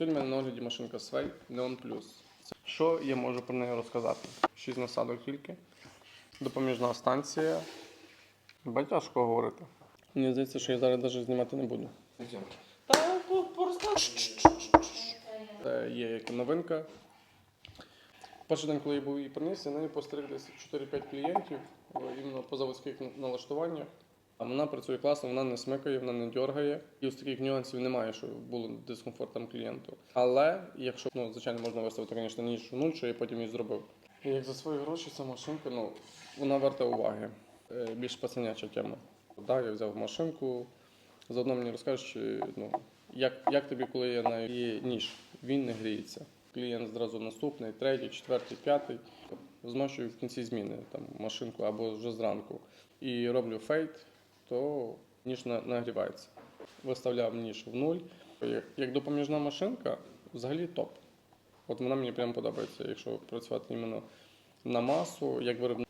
Сьогодні в мене на огляді машинка Sway Neon Plus. Що я можу про неї розказати? Шість насадок тільки. Допоміжна станція. Бать тяжко говорити. Мені здається, що я зараз навіть знімати не буду. Та порозказуй. Це є як новинка. Перший день, коли я був її приніс, я нею постриг десь 4-5 клієнтів, е, іменно по заводських налаштуваннях. А вона працює класно, вона не смикає, вона не дергає. І ось таких нюансів немає, що було дискомфортом клієнту. Але якщо, ну, звичайно, можна виставити, звісно, ніж нуль, що я потім і зробив. Як за свої гроші ця машинка, ну, вона варта уваги. Е, Більш пацаняча тема. Так, я взяв машинку, заодно мені розкажеш, ну, як, як тобі, коли я на її ніж, він не гріється. Клієнт зразу наступний, третій, четвертий, п'ятий. Змащую в кінці зміни там, машинку або вже зранку. І роблю фейт, то ніж нагрівається. Виставляв ніж в нуль. Як, допоміжна машинка, взагалі топ. От вона мені прям подобається, якщо працювати іменно на масу, як виробник.